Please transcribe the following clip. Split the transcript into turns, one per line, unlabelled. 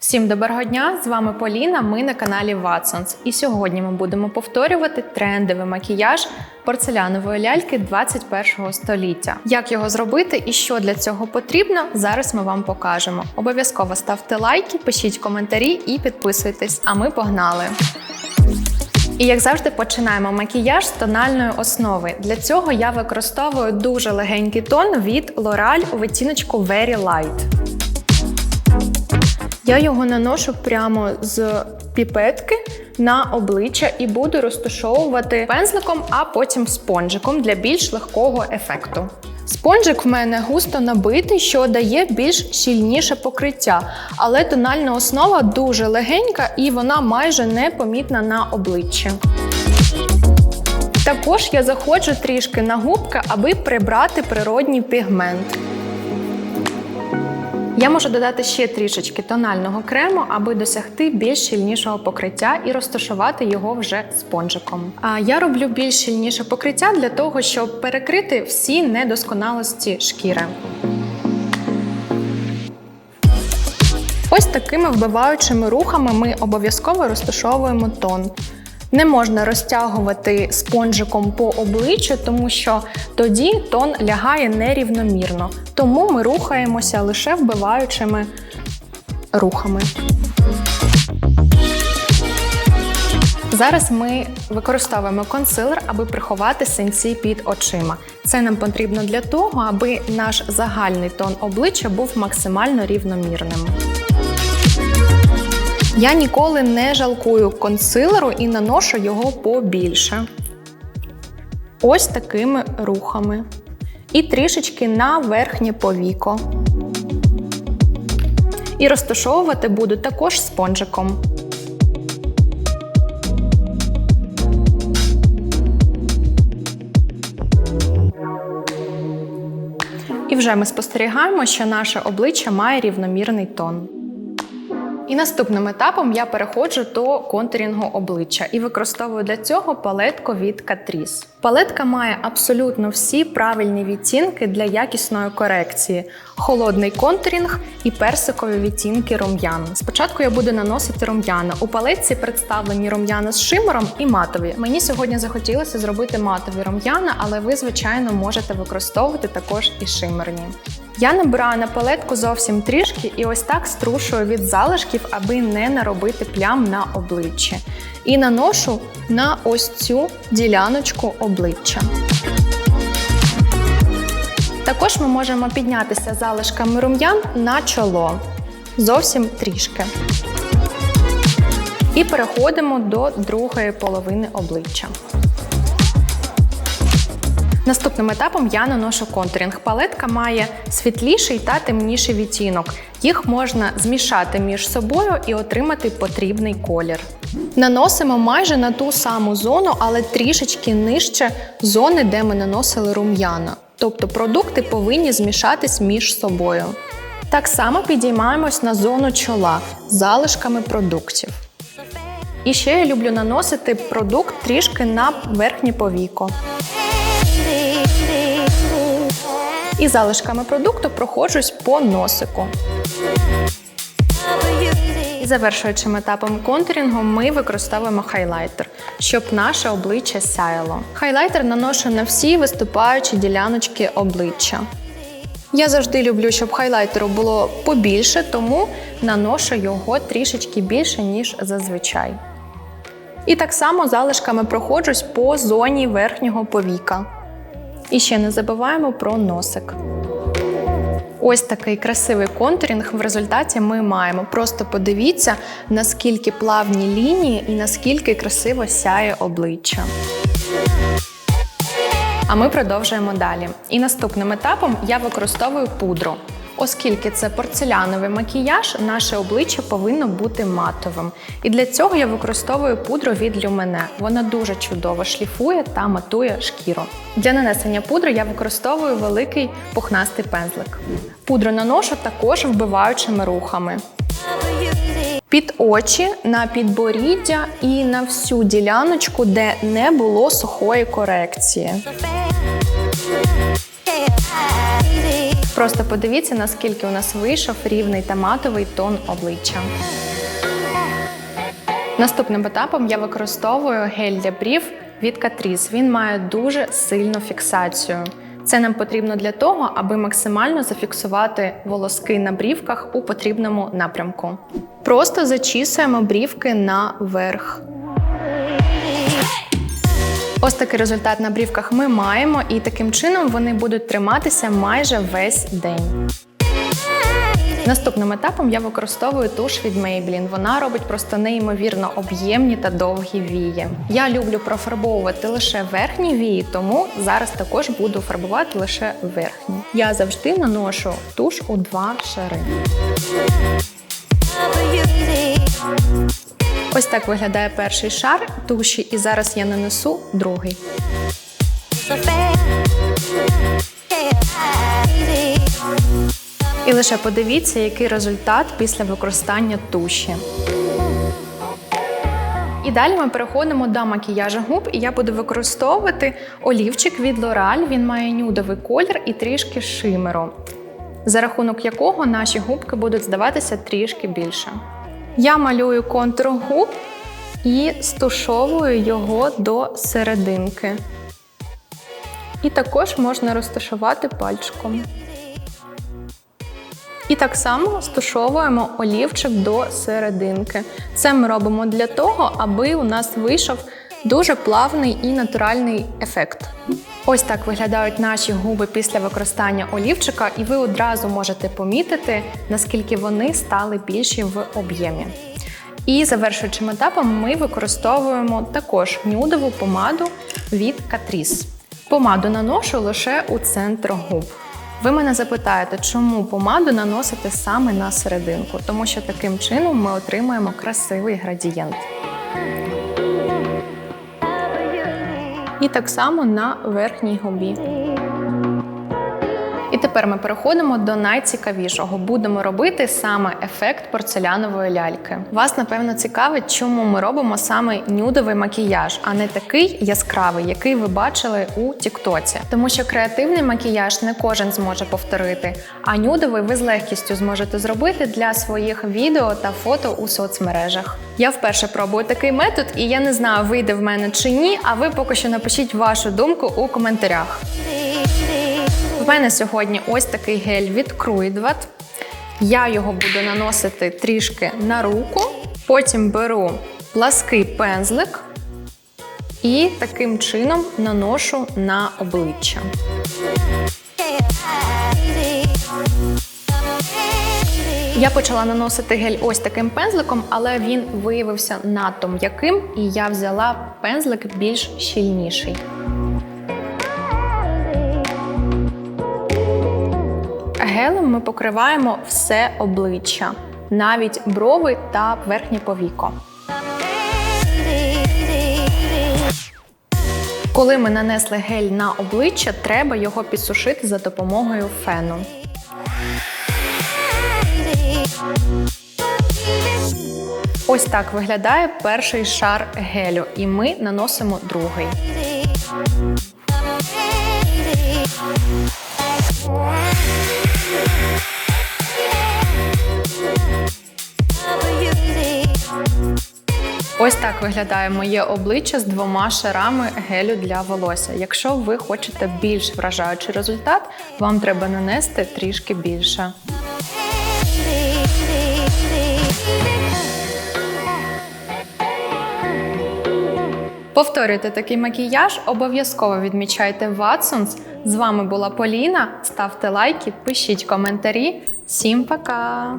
Всім доброго дня! З вами Поліна. Ми на каналі Watsons. І сьогодні ми будемо повторювати трендовий макіяж порцелянової ляльки 21 століття. Як його зробити і що для цього потрібно, зараз ми вам покажемо. Обов'язково ставте лайки, пишіть коментарі і підписуйтесь. А ми погнали! І як завжди, починаємо макіяж з тональної основи. Для цього я використовую дуже легенький тон від L'Oreal у відтіночку Very Light. Я його наношу прямо з піпетки на обличчя і буду розташовувати пензликом, а потім спонжиком для більш легкого ефекту. Спонжик в мене густо набитий, що дає більш щільніше покриття, але тональна основа дуже легенька і вона майже непомітна на обличчі. Також я заходжу трішки на губки, аби прибрати природній пігмент. Я можу додати ще трішечки тонального крему, аби досягти більш щільнішого покриття і розташувати його вже спонжиком. А я роблю більш щільніше покриття для того, щоб перекрити всі недосконалості шкіри. Ось такими вбиваючими рухами ми обов'язково розташовуємо тон. Не можна розтягувати спонжиком по обличчю, тому що тоді тон лягає нерівномірно. Тому ми рухаємося лише вбиваючими рухами. Зараз ми використовуємо консилер, аби приховати синці під очима. Це нам потрібно для того, аби наш загальний тон обличчя був максимально рівномірним. Я ніколи не жалкую консилеру і наношу його побільше. Ось такими рухами. І трішечки на верхнє повіко. І розташовувати буду також спонжиком. І вже ми спостерігаємо, що наше обличчя має рівномірний тон. І наступним етапом я переходжу до контурінгу обличчя і використовую для цього палетку від Catrice. Палетка має абсолютно всі правильні відтінки для якісної корекції: холодний контурінг і персикові відтінки рум'ян. Спочатку я буду наносити рум'яна. У палетці представлені рум'яна з шимером і матові. Мені сьогодні захотілося зробити матові рум'яна, але ви, звичайно, можете використовувати також і шимерні. Я набираю на палетку зовсім трішки і ось так струшую від залишків, аби не наробити плям на обличчі. І наношу на ось цю діляночку обличчя. Також ми можемо піднятися залишками рум'ян на чоло. Зовсім трішки. І переходимо до другої половини обличчя. Наступним етапом я наношу контурінг. Палетка має світліший та темніший відтінок. Їх можна змішати між собою і отримати потрібний колір. Наносимо майже на ту саму зону, але трішечки нижче зони, де ми наносили рум'яна. Тобто продукти повинні змішатись між собою. Так само підіймаємось на зону чола з залишками продуктів. І ще я люблю наносити продукт трішки на верхнє повіко. І залишками продукту проходжусь по носику. І завершуючим етапом контурінгу ми використовуємо хайлайтер, щоб наше обличчя сяяло. Хайлайтер наношу на всі виступаючі діляночки обличчя. Я завжди люблю, щоб хайлайтеру було побільше, тому наношу його трішечки більше, ніж зазвичай. І так само залишками проходжусь по зоні верхнього повіка. І ще не забуваємо про носик. Ось такий красивий контурінг в результаті ми маємо. Просто подивіться, наскільки плавні лінії і наскільки красиво сяє обличчя. А ми продовжуємо далі. І наступним етапом я використовую пудру. Оскільки це порцеляновий макіяж, наше обличчя повинно бути матовим. І для цього я використовую пудру від Lumene. Вона дуже чудово шліфує та матує шкіру. Для нанесення пудри я використовую великий пухнастий пензлик. Пудру наношу також вбиваючими рухами. Під очі, на підборіддя і на всю діляночку, де не було сухої корекції. Просто подивіться, наскільки у нас вийшов рівний та матовий тон обличчя. Наступним етапом я використовую гель для брів від Catrice. Він має дуже сильну фіксацію. Це нам потрібно для того, аби максимально зафіксувати волоски на брівках у потрібному напрямку. Просто зачісуємо брівки наверх. Ось такий результат на брівках ми маємо, і таким чином вони будуть триматися майже весь день. Наступним етапом я використовую туш від Maybelline. Вона робить просто неймовірно об'ємні та довгі вії. Я люблю профарбовувати лише верхні вії, тому зараз також буду фарбувати лише верхні. Я завжди наношу туш у два шари. Ось так виглядає перший шар туші, і зараз я нанесу другий. І лише подивіться, який результат після використання туші. І далі ми переходимо до макіяжу губ, і я буду використовувати олівчик від L'Oreal. Він має нюдовий колір і трішки шимеру, за рахунок якого наші губки будуть здаватися трішки більше. Я малюю контур губ і стушовую його до серединки. І також можна розташувати пальчиком. І так само стушовуємо олівчик до серединки. Це ми робимо для того, аби у нас вийшов дуже плавний і натуральний ефект. Ось так виглядають наші губи після використання олівчика, і ви одразу можете помітити, наскільки вони стали більші в об'ємі. І завершуючим етапом ми використовуємо також нюдову помаду від Catrice. Помаду наношу лише у центр губ. Ви мене запитаєте, чому помаду наносити саме на серединку, тому що таким чином ми отримуємо красивий градієнт. І так само на верхній губі. Тепер ми переходимо до найцікавішого. Будемо робити саме ефект порцелянової ляльки. Вас напевно цікавить, чому ми робимо саме нюдовий макіяж, а не такий яскравий, який ви бачили у Тіктоці. Тому що креативний макіяж не кожен зможе повторити, а нюдовий ви з легкістю зможете зробити для своїх відео та фото у соцмережах. Я вперше пробую такий метод, і я не знаю, вийде в мене чи ні. А ви поки що напишіть вашу думку у коментарях. В мене сьогодні ось такий гель від Kruidvat. Я його буду наносити трішки на руку, потім беру плаский пензлик і таким чином наношу на обличчя. Я почала наносити гель ось таким пензликом, але він виявився надто м'яким, і я взяла пензлик більш щільніший. Гелем ми покриваємо все обличчя, навіть брови та верхнє повіко. Коли ми нанесли гель на обличчя, треба його підсушити за допомогою фену. Ось так виглядає перший шар гелю, і ми наносимо другий. Ось так виглядає моє обличчя з двома шарами гелю для волосся. Якщо ви хочете більш вражаючий результат, вам треба нанести трішки більше. Повторюйте такий макіяж, обов'язково відмічайте Watsons. З вами була Поліна. Ставте лайки, пишіть коментарі. Всім пока!